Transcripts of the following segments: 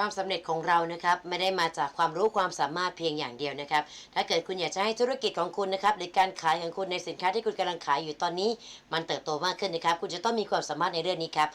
ความสำเร็จของเรานะครับไม่ได้มาจากความรู้ความสามารถเพียงอย่างเดียวนะครับ ถ้าเกิดคุณอยากจะให้ธุรกิจของคุณนะครับหรือการขายของคุณในสินค้าที่คุณกำลังขายอยู่ตอนนี้ มันเติบโตมากขึ้นนะครับ คุณจะต้องมีความสามารถในเรื่องนี้ครับ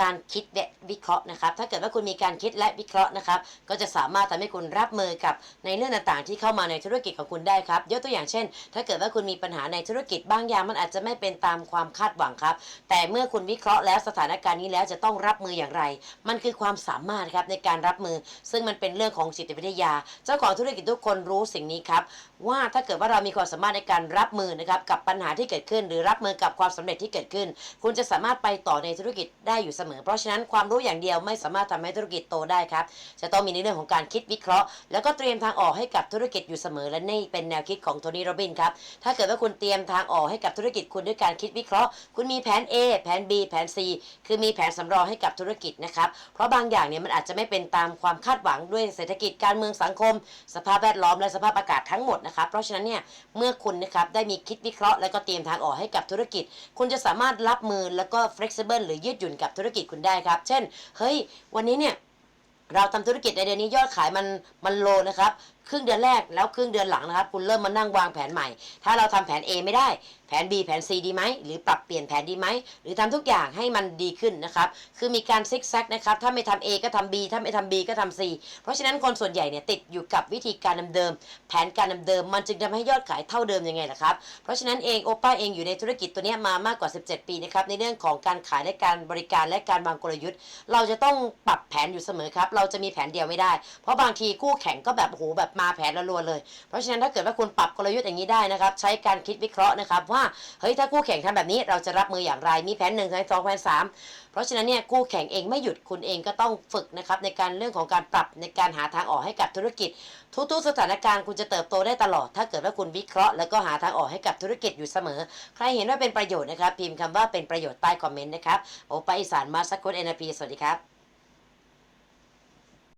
การคิดและวิเคราะห์นะครับ ถ้าเกิดว่าคุณมีการคิดและวิเคราะห์นะครับ ก็จะสามารถทำให้คุณรับมือกับในเรื่องต่างๆ ที่เข้ามาในธุรกิจของคุณได้ครับยกตัวอย่างเช่น ถ้าเกิดว่าคุณมีปัญหาในธุรกิจบางอย่างมันอาจจะไม่เป็นตามความคาดหวังครับ แต่เมื่อคุณวิเคราะห์แล้วสถานการณ์นี้แล้วจะต้องรับมืออย่างไร มันคือความสามารถครับในการรับมือ ซึ่งมันเป็นเรื่องของจิตวิทยา เจ้าของธุรกิจทุกคนรู้สิ่งนี้ครับว่าถ้าเกิดว่าเรามีความสามารถในการรับมือนะครับกับปัญหาที่เกิดขึ้น หรือรับมือกับความสำเร็จที่เกิดขึ้น คุณจะสามารถไปต่อในธุรกิจได้อยู่เสมอเพราะฉะนั้นความรู้อย่างเดียวไม่สามารถทำให้ธุรกิจโตได้ครับ จะต้องมีในเรื่องของการคิดวิเคราะห์ แล้วก็เตรียมทางออกให้กับธุรกิจอยู่เสมอ และนี่เป็นแนวคิดของโทนี่โรบินครับ ถ้าเกิดว่าคุณเตรียมทางออกให้กับธุรกิจคุณด้วยการคิดวิเคราะห์ คุณมีแผน A แผน B แผน C คือมีแผนสำรองให้กับธุรกิจนะครับ เพราะบางอย่างเนี่ยมันอาจจะไม่เป็นตามความคาดหวังด้วยเศรษฐกิจการเมืองสังคม สภาพแวดล้อมและสภาพอากาศทั้งหมดนะครับ เพราะฉะนั้นเนี่ยเมื่อคุณนะครับได้มีคิดวิเคราะห์ แล้วก็เตรียมทางออกให้กับธุรกิจ คุณจะสามารถรับมือแล้วก็ flexible หรือยืดหยุ่นกับธุรกิจคุณได้ครับ เช่น เฮ้ย วันนี้เนี่ย เราทำธุรกิจในเดือนนี้ยอดขายมันมันโลนะครับ ครึ่งเดือนแรกแล้วครึ่งเดือนหลังนะครับ คุณเริ่มมานั่งวางแผนใหม่ ถ้าเราทำแผน A ไม่ได้แผน B แผน C ดีไหมหรือปรับเปลี่ยนแผนดีไหมหรือทำทุกอย่างให้มันดีขึ้นนะครับคือมีการซิกแซกนะครับถ้าไม่ทำ A ก็ทำ B ถ้าไม่ทำ B ก็ทำ C เพราะฉะนั้นคนส่วนใหญ่เนี่ยติดอยู่กับวิธีการเดิมๆแผนการเดิมๆมันจึงทำให้ยอดขายเท่าเดิมยังไงล่ะครับเพราะฉะนั้นเองโอป้าเองอยู่ในธุรกิจตัวเนี้ยมามากกว่า 17 ปีนะครับในเรื่องของการขายและการบริการและการวางกลยุทธ์ เราจะต้องปรับแผนอยู่เสมอครับเราจะมีแผนเดียวไม่ได้ เพราะบางทีคู่แข่งก็แบบโหแบบมาแผนละรัวๆเลย เพราะฉะนั้นถ้าเกิดว่าคุณปรับกลยุทธ์อย่างนี้ได้นะครับ ใช้การคิดวิเคราะห์นะครับว่าเฮ้ยถ้าคู่แข่งทำแบบนี้เราจะรับมืออย่างไร มีแผนหนึ่งแผนสองแผนสามเพราะฉะนั้นเนี่ยคู่แข่งเองไม่หยุดคุณเองก็ต้องฝึกนะครับในการเรื่องของการปรับในการหาทางออกให้กับธุรกิจ ทุกๆ สถานการณ์คุณจะเติบโตได้ตลอด ถ้าเกิดว่าคุณวิเคราะห์แล้วก็หาทางออกให้กับธุรกิจอยู่เสมอ ใครเห็นว่าเป็นประโยชน์นะครับพิมพ์คำว่าเป็นประโยชน์ใต้คอมเมนต์นะครับโอไปอีสานมาสักคนเอ็นพีสวัสดีครับ